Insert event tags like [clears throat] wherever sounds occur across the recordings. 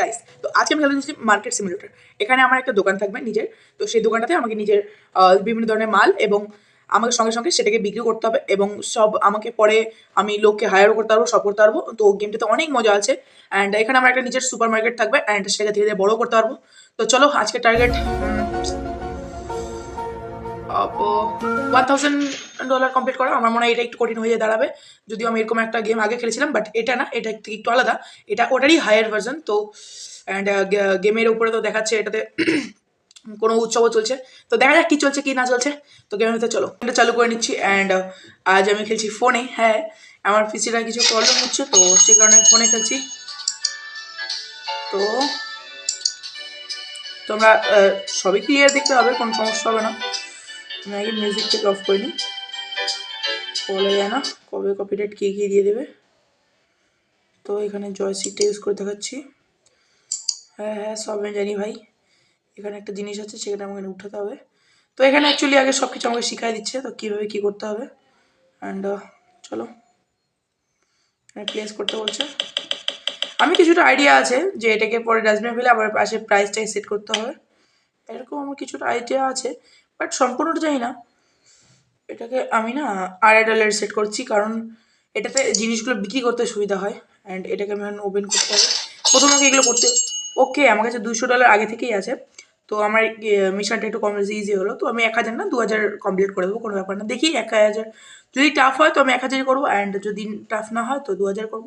Guys তো আজকে আমি খেলতে দিচ্ছি মার্কেট সিমুলেটর এখানে আমার একটা দোকান থাকবে নিজের। তো সেই দোকানটাতে আমাকে নিজের বিভিন্ন ধরনের মাল এবং আমাকে সঙ্গে সঙ্গে সেটাকে বিক্রি করতে হবে এবং সব আমাকে পরে আমি লোককে হায়ারও করতে পারব সব করতে পারব। তো গেমটাতে অনেক মজা আছে অ্যান্ড এখানে আমার একটা নিজের সুপার মার্কেট থাকবে অ্যান্ড সেটাকে ধীরে ধীরে বড়ো করতে পারব। তো চলো আজকে টার্গেট ওয়ান ডলার কমপ্লিট করা আমার মনে হয় এটা একটু কঠিন হয়ে দাঁড়াবে। যদিও আমি এরকম একটা গেম আগে খেলেছিলাম বাট এটা না, এটা একটু আলাদা। এটা ওটারই হায়ার ভার্জন তো অ্যান্ড গেমের উপরে তো দেখাচ্ছে এটাতে [clears throat] কোনো উৎসবও চলছে। তো দেখা যাক কী চলছে, কী না চলছে। তো গেমের ভিতরে চলো, এটা চালু করে নিচ্ছি অ্যান্ড আজ আমি খেলছি ফোনে হ্যাঁ। আমার পিসিটা কিছু প্রবলেম হচ্ছে, তো সেই কারণে ফোনে খেলছি। তো, তোমরা সবই ক্লিয়ার দেখতে হবে কোনো সমস্যা হবে না। আমি আগে মিউজিক থেকে অফ করে নিই। বলা যায় না কবে কপিরাইট কী কী দিয়ে দেবে। তো এখানে জয়সিকটা ইউজ করে দেখাচ্ছি। হ্যাঁ হ্যাঁ সব আমি জানি ভাই। এখানে একটা জিনিস আছে, সেখানে আমাকে উঠাতে হবে। তো এখানে অ্যাকচুয়ালি আগে সব কিছু আমাকে শিখাই দিচ্ছে, তো কীভাবে কী করতে হবে। অ্যান্ড চলো। এখানে প্লেস করতে বলছে। আমি কিছুটা আইডিয়া আছে যে এটাকে পরে ডাস্টবিনে ফেলে আবার পাশে প্রাইসটাই সেট করতে হবে। এরকম আমার কিছুটা আইডিয়া আছে। বাট সম্পূর্ণটা জানি না। এটাকে আমি না আড়াই ডলার সেট করছি কারণ এটাতে জিনিসগুলো বিক্রি করতে সুবিধা হয় অ্যান্ড এটাকে আমি ওপেন করতে হবে। প্রথমে আমাকে এগুলো করতে ওকে আমার কাছে দুশো ডলার আগে থেকেই আছে। তো আমার মিশনটা একটু কম বেশি ইজি হলো। তো আমি এক হাজার না, দু হাজার কমপ্লিট করে দেবো, কোনো ব্যাপার না। দেখি এক হাজার। যদি টাফ হয় তো আমি এক হাজারই করব অ্যান্ড যদি টাফ না হয় তো দু হাজার করব।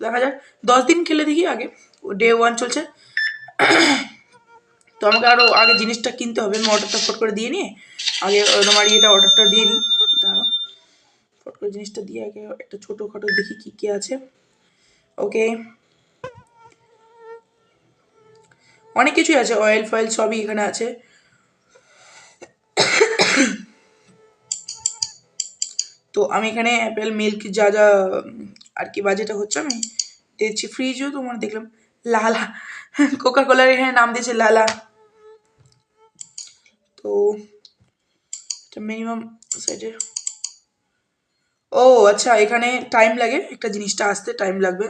দেখা যাক। দশ দিন খেলে দেখি আগে। ডে ওয়ান চলছে। তো আমাকে আরও আগে জিনিসটা কিনতে হবে, আমি অর্ডারটা ফট করে দিয়ে নিয়ে আগে তোমার ইয়েটা অর্ডারটা দিয়ে নিই দাঁড়াও, ফট করে জিনিসটা দিয়ে আগে একটা ছোটোখাটো দেখি কী কী আছে। ওকে। অনেক কিছুই আছে অয়েল ফয়েল সবই এখানে আছে। তো আমি এখানে অ্যাপেল মিল্ক যা যা, আর কি বাজেটে হচ্ছে আমি দিচ্ছি। ফ্রিজও তোমার দেখলাম, লালা কোকা কোলার এখানে নাম দিয়েছে লালা। তো, এটা মিনিমাম সাইডে ও আচ্ছা এখানে টাইম লাগে, একটা জিনিসটা আসতে টাইম লাগবে।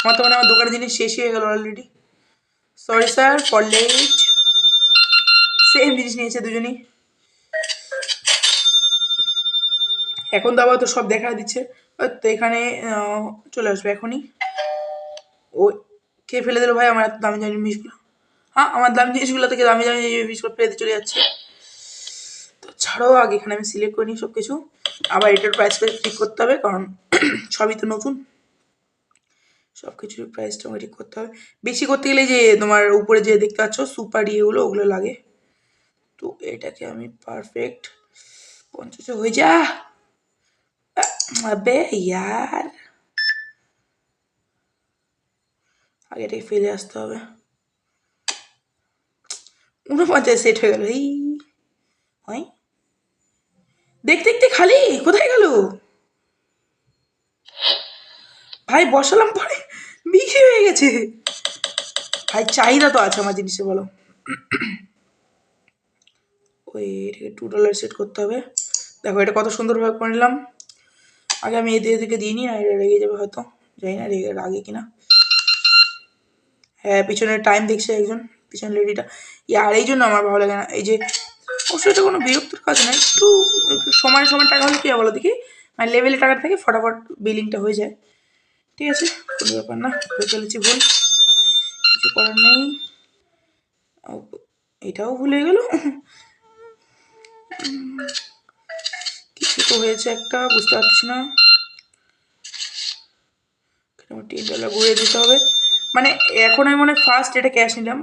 আমার তো মনে আমার দোকানের জিনিস শেষ হয়ে গেল already sorry sir for late same জিনিস নিয়েছে দুজনই। এখন তো আবার তো সব দেখা দিচ্ছে। তো এখানে চলে আসবে এখনই। ও, কে ফেলে দিল ভাই? আমার এত দামি দামি জিনিসগুলো। হ্যাঁ আমার দামি জিনিসগুলো থেকে দামি দামি জিনিসগুলো ফেলে চলে যাচ্ছে। তো ছাড়ো, আগে এখানে আমি সিলেক্ট করে নিই সব কিছু আবার এটার প্রাইস ঠিক করতে হবে, কারণ [clears throat] সবই তো নতুন। সব কিছুর প্রাইসটা আমাকে ঠিক করতে হবে। বেশি করতে গেলে যে তোমার উপরে যে দেখতে পাচ্ছ সুপার ইয়েগুলো ওগুলো লাগে। তো এটাকে আমি পারফেক্ট পঞ্চাশে হয়ে যা। আবে ইয়ার। আগে এটাকে ফেলে আসতে হবে। উনপঞ্চাশ সেট হয়ে গেল। এই হয় দেখতে দেখতে খালি, কোথায় গেল? ভাই, বসালাম পরে। বিক্রি হয়ে গেছে। ভাই, চাহিদা তো আছে আমার জিনিসে বলো। ওই, এটাকে টু ডলার সেট করতে হবে। দেখো, এটা কত সুন্দরভাবে করে নিলাম। আগে আমি এদিকে এদিকে দিই নি না এটা রেগে যাবে হয়তো। জানি না, রেগে রাগে কিনা। হ্যাঁ পিছনে টাইম দেখছে একজন। পিছনে লেডিটা আর এই জন্য আমার ভালো লাগে না। এই যে অবশ্যই এটা কোনো বিরক্তির কাজ না একটু সময় সময় টাকা হলে কী বলো দেখি? মানে লেভেলে টাকা থাকে ফটাফট বিলিংটা হয়ে যায়। ঠিক আছে? কোনো ব্যাপার না, হয়ে চলেছি ভুল। কিছু করার নেই। এটাও ভুল গেল। কিছু তো হয়েছে একটা, বুঝতে পারছি না। ডলার ঘুরে দিতে হবে। মানে এখন আমি মনে ফার্স্ট এটা ক্যাশ নিলাম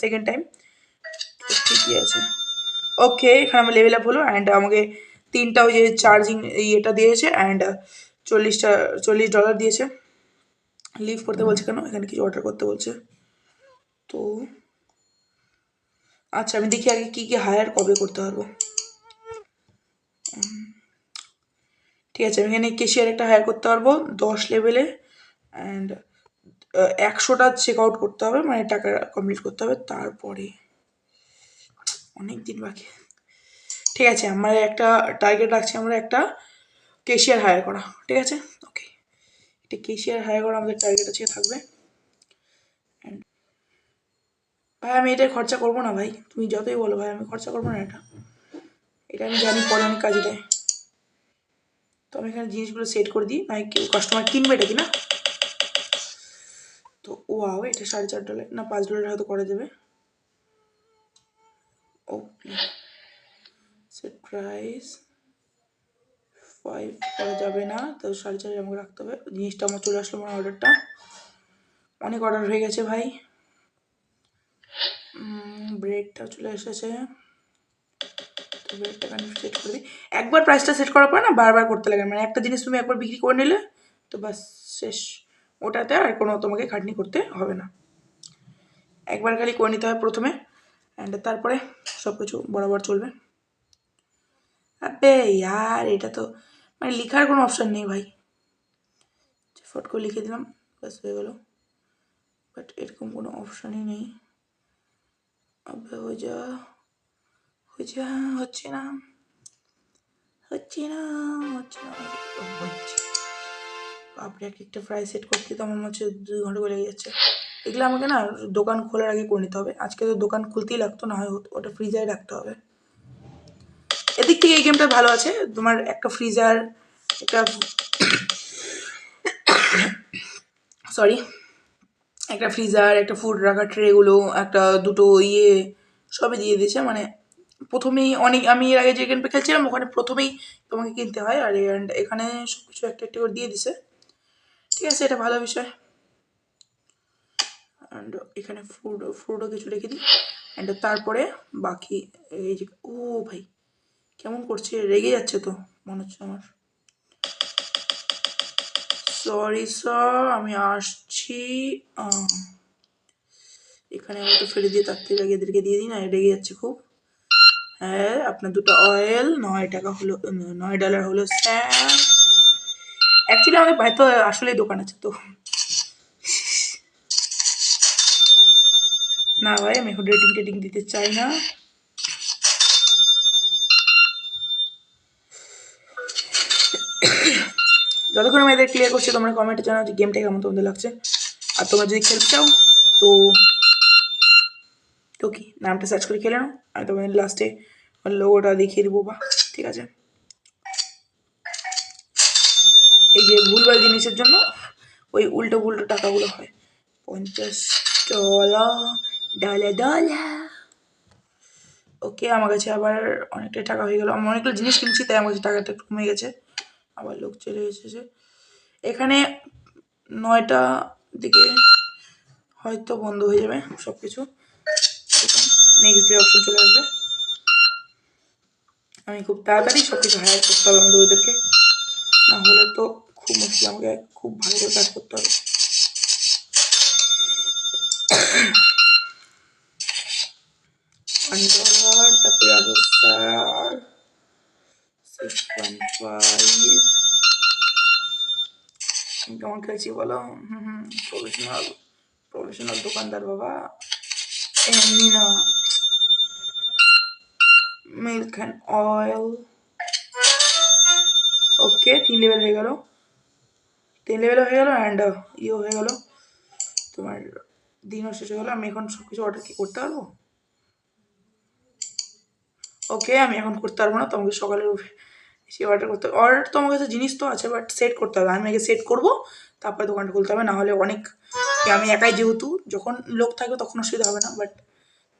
সেকেন্ড টাইম ঠিকই আছে। ওকে এখানে আমার লেভেল আপ হলো অ্যান্ড আমাকে তিনটা ওই যে চার্জিং ইয়েটা দিয়েছে অ্যান্ড চল্লিশটা, চল্লিশ ডলার দিয়েছে। লিভ করতে বলছে কেন? এখানে কিছু অর্ডার করতে বলছে। তো আচ্ছা আমি দেখি আগে কী কী হায়ার কবে করতে পারব। ঠিক আছে, আমি এখানে কেশিয়ার একটা হায়ার করতে পারব, দশ লেভেলে অ্যান্ড একশোটা চেক আউট করতে হবে মানে টাকা কমপ্লিট করতে হবে, তারপরে অনেক দিন বাকি। ঠিক আছে, আমার একটা টার্গেট রাখছি, আমরা একটা কেশিয়ার হায়ার করা। ঠিক আছে? ওকে একটা কেশিয়ার হায়ার করা আমাদের টার্গেট আছে থাকবে। ভাই, আমি এটা খরচা করব না ভাই। তুমি যতই বলো ভাই, আমি খরচা করব না এটা। এটা আমি জানি পরে অনেক কাজে দেয়। তো আমি এখানে জিনিসগুলো সেট করে দিই। নয় কেউ কাস্টমার কিনবে এটা কি না? তো ও আও এটা সাড়ে চার ডলার, না পাঁচ ডলার হয়তো করা যাবে। ও সেট প্রাইস ফাইভ করা যাবে না, তো সাড়ে চার আমাকে রাখতে হবে। জিনিসটা আমার চলে আসলো আমার অর্ডারটা অনেক অর্ডার হয়ে গেছে ভাই। ব্রেডটা চলে এসেছে। ব্রেডটা সেট করে একবার প্রাইসটা সেট করার পর না বারবার করতে লাগে। মানে একটা জিনিস তুমি একবার বিক্রি করে নিলে, তো বাস শেষ। ওটাতে আর কোনো তোমাকে খাটনি করতে হবে না। একবার খালি করে নিতে হবে প্রথমে অ্যান্ড তারপরে সব কিছু বরাবর চলবে। আবে ইয়ার, এটা তো মানে লেখার কোনো অপশান নেই ভাই। ফট করে লিখে দিলাম, ব্যাস হয়ে গেল। বাট এরকম কোনো অপশানই নেই। আবে হয়ে যা হয়ে যা হচ্ছে না হচ্ছে না হচ্ছে না। বাপরে, এক একটা ফ্রাই সেট করতে তো আমার মনে হচ্ছে দুই ঘণ্টা করে লেগে যাচ্ছে এগুলো আমাকে না দোকান খোলার আগে করে নিতে হবে। আজকে তো দোকান খুলতেই লাগতো, না হয় ওটা ফ্রিজারে রাখতে হবে। এদিক থেকে এই গেমটা ভালো আছে। তোমার একটা ফ্রিজার একটা [coughs] সরি একটা ফ্রিজার একটা ফুড রাখার ট্রেগুলো একটা দুটো ইয়ে সবই দিয়ে দিয়েছে। মানে প্রথমেই অনেক, আমি এর আগে যে গেমটা খেলছিলাম, ওখানে প্রথমেই তোমাকে কিনতে হয়। আর এখানে সব কিছু একটা একটা করে দিয়ে দিছে। আছে, এটা ভালো বিষয়। অ্যান্ড এখানে ফুড ফুডও কিছু রেখে দিই। অ্যান্ড তারপরে বাকি এই যে, ও ভাই, কেমন করছে? রেগে যাচ্ছে তো, মনে হচ্ছে আমার। সরি স্যার আমি আসছি। এখানে আমি তো ফেলে দিয়ে তার থেকে এদেরকে দিয়ে দিই, না রেগে যাচ্ছে খুব। হ্যাঁ আপনার দুটো অয়েল নয় টাকা হলো, নয় ডলার হলো স্যার অ্যাকচুয়ালি আমাদের বাড়িতে আসলে দোকান আছে তো। না ভাই, আমি এখন রেটিং টেটিং দিতে চাই না। যতক্ষণ আমি এদের ক্লিয়ার করছি, তোমরা কমেন্টে জানাও যে গেমটা কেমন তোমাদের লাগছে। আর তোমরা যদি খেলতে চাও, তো তো কি? নামটা সার্চ করে খেলে নাও। আমি তোমাদের লাস্টে লোগোটা দেখিয়ে দেবো, বা ঠিক আছে। এই যে ভুলভাল জিনিসের জন্য ওই উল্টো উল্টো টাকাগুলো হয়। পঞ্চাশ ডলার ডলার ডলার ওকে, আমার কাছে আবার অনেকটাই টাকা হয়ে গেল। আমি অনেকগুলো জিনিস কিনছি, তাই আমার কাছে টাকাটা একটু কমে গেছে। আবার লোক চলে এসেছে। এখানে নয়টা দিকে হয়তো বন্ধ হয়ে যাবে সব কিছু নেক্সট ডে অপশন চলে আসবে। আমি খুব তাড়াতাড়ি সব কিছু হায়ার করতে হবে আমাদের ওদেরকে। না হলে তো খুব মুশকিল আমাকে খুব ভালো করে কাজ করতে হবে। তারপরে আরও স্যার। সিক্স পয়েন্ট ফাইভ কেমন খেলছি বলো? হুম হুম প্রফেশনাল প্রফেশনাল দোকানদার বাবা। এমনি না। মিল্ক অ্যান্ড অয়েল ওকে তিন লেভেল হয়ে গেল। তিন লেভেল হয়ে গেলো অ্যান্ড ইয়ে হয়ে গেলো। তোমার দিনও শেষ হয়ে গেলো, আমি এখন সব কিছু অর্ডার কি করতে পারব? ওকে আমি এখন করতে পারব না, তোমাকে সকালে এসে অর্ডার করতে অর্ডার তো আমার কাছে জিনিস তো আছে বাট সেট করতে হবে। আমি আগে সেট করব, তারপরে দোকানটা খুলতে হবে না হলে অনেক আমি একাই যেহেতু, যখন লোক থাকবে তখন অসুবিধা হবে না বাট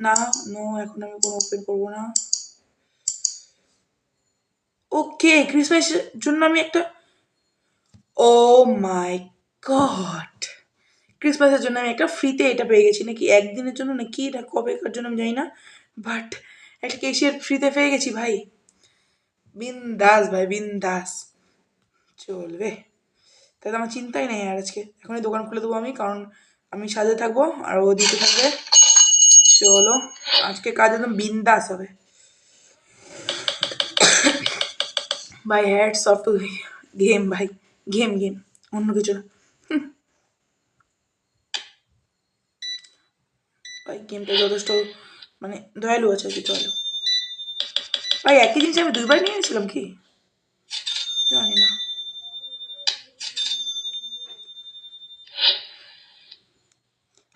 না নো এখন আমি কোনো ওপেন করব না। ওকে ক্রিসমাসের জন্য আমি একটা ও মাই গড ক্রিসমাসের জন্য আমি একটা ফ্রিতে এটা পেয়ে গেছি। নাকি একদিনের জন্য? নাকি এটা কবেকার জন্য আমি জানি না। বাট একটা কেশিয়ার ফ্রিতে পেয়ে গেছি ভাই। বিন্দাস ভাই, বিন্দাস। চলবে। তাহলে আমার চিন্তাই নেই আর আজকে। এখনই দোকান খুলে দেবো আমি, কারণ আমি সাজে থাকব আর ও দিতে থাকবে। চলো, আজকে কাজ একদম বিন্দাস হবে। [coughs] ভাই হ্যাটস অফ টু গেম ভাই। Game game. অন্য কিছু না। ভাই, গেমটা যথেষ্ট মানে দয়ালু আছে কি দয়ালু ভাই, একই জিনিস আমি দুইবার নিয়ে গেছিলাম কি? জানি না।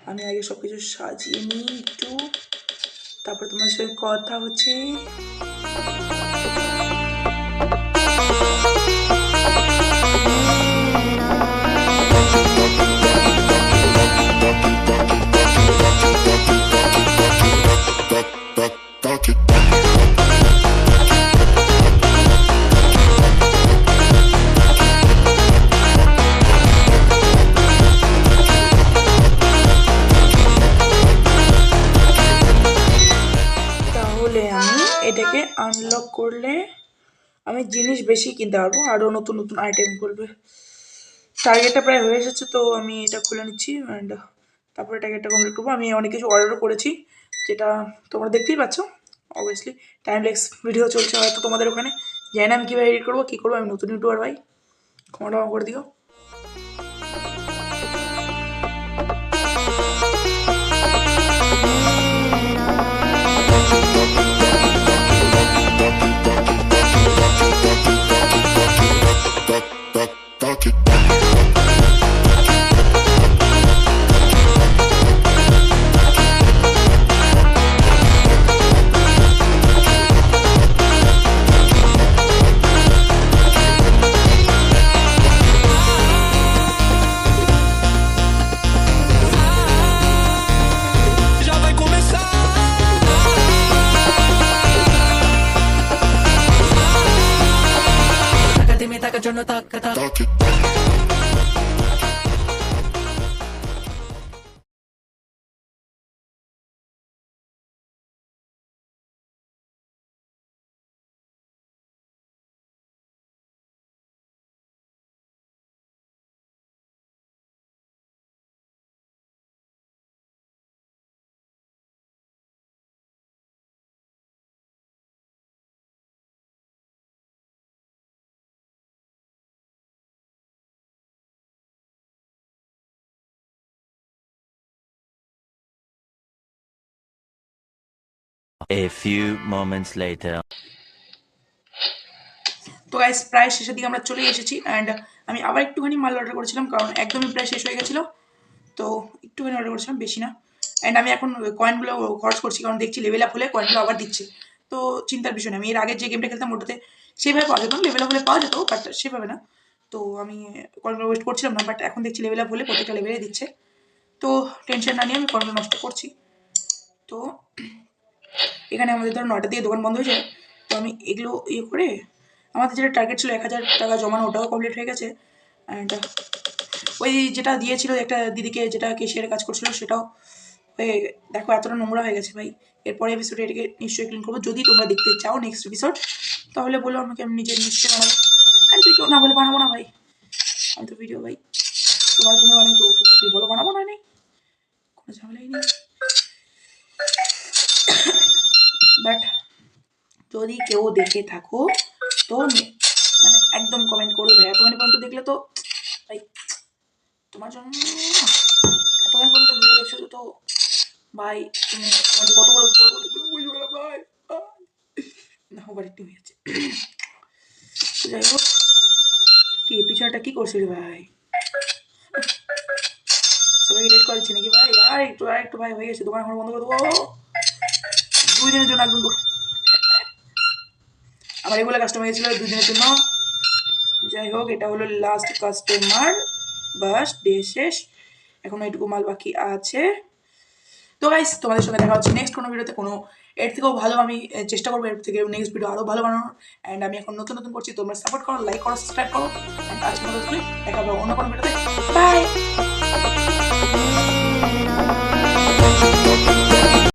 আমি আগে সব কিছু সাজিয়ে নিই একটু। তারপর তোমার সঙ্গে কথা হচ্ছে। আমি জিনিস বেশি কিনতে পারব, আরও নতুন নতুন আইটেম করবে টার্গেটটা প্রায় হয়ে এসেছে, তো আমি এটা খুলে নিচ্ছি অ্যান্ড তারপরে টার্গেটটা কমপ্লিট করব। আমি অনেক কিছু অর্ডারও করেছি, যেটা তোমরা দেখতেই পাচ্ছ। অবভিয়াসলি টাইমলেক্স ভিডিও চলছে হয়তো তোমাদের ওখানে। জানি না আমি কীভাবে এডিট করব, কী করব, আমি নতুন ইউটিউবার ভাই। ক্ষমাটা করে দিও। like a Jonathan. A few moments later. তো গাইস প্রায় শেষের দিকে আমরা চলে এসেছি অ্যান্ড আমি আবার একটুখানি মাল অর্ডার করেছিলাম কারণ একদমই প্রায় শেষ হয়ে গেছিল। তো একটুখানি অর্ডার করেছিলাম, বেশি না। অ্যান্ড আমি এখন কয়েনগুলো খরচ করছি কারণ দেখছি লেভেল আপ হলে কয়েনগুলো আবার দিচ্ছে। তো চিন্তার বিষয় না, আমি এর আগের যে গেমটা খেলতাম ওটাতে সেভাবে পাওয়া যেত লেভেল আপ হলে পাওয়া যেত বাট সেভাবে না। তো আমি কয়েনগুলো ওয়েস্ট করছিলাম না বাট এখন দেখছি লেভেল আপ হলে প্রত্যেকটা লেভেলে দিচ্ছে। তো টেনশন না নিয়ে আমি কয়েনগুলো নষ্ট করছি। তো এখানে আমাদের ধরো নয়টা দিয়ে দোকান বন্ধ হয়ে যায়, তো আমি এগুলো ইয়ে করে, আমাদের যেটা টার্গেট ছিল এক হাজার টাকা জমানো ওটাও কমপ্লিট হয়ে গেছে। অ্যান্ড ওই যেটা দিয়েছিল একটা দিদিকে, যেটা কেশিয়ারের কাজ করছিল সেটাও হয়ে দেখো এতটা নোংরা হয়ে গেছে ভাই। এরপরে এপিসোডে এটাকে নিশ্চয়ই ক্লিন করব। যদি তোমরা দেখতে চাও নেক্সট এপিসোড তাহলে বলো আমাকে, আমি নিজের নিশ্চয়ই বানাবো। আর তুই কেউ না বলে বানাবো না ভাই। আমি তো ভিডিও ভাই। তোমার জন্য বানাই তো, তোমার তুই বলো বানাবো না নেই। কোনো ঝামেলাই নেই। বাট যদি কেউ দেখে থাকো, তো মানে একদম কমেন্ট করো ভাই এতখানি পর্যন্ত দেখলে তো ভাই তোমার জন্য এতখানি পর্যন্ত ভিডিও দেখছ তো ভাই তুমি কত বড় বুঝবে ভাই। না ওবার একটু হয়ে যাচ্ছে। যাই হোক, কি, পিছনটা কি করছিস রে ভাই? সবাই রেড করেছে নাকি ভাই? আর, একটু আর একটু ভাই, হয়ে গেছে, দোকান এখন বন্ধ করে দেবো। দুই দিনের জন্য একদম আমার এগুলো কাস্টমার গেছিল দুই দিনের জন্য। যাই হোক, এটা হলো লাস্ট কাস্টমার বাস ডে শেষ। এখন এইটুকু মাল বাকি আছে। তো গাইস তোমাদের সঙ্গে দেখা হচ্ছে নেক্সট কোনো ভিডিওতে কোনো, এর থেকেও ভালো আমি চেষ্টা করব এর থেকে নেক্সট ভিডিও আরও ভালো বানানোর। অ্যান্ড আমি এখন নতুন নতুন করছি, তোমরা সাপোর্ট করো লাইক করো সাবস্ক্রাইব করো। অ্যান্ড আজকে দেখা হবে অন্য কোনো ভিডিওতে বাই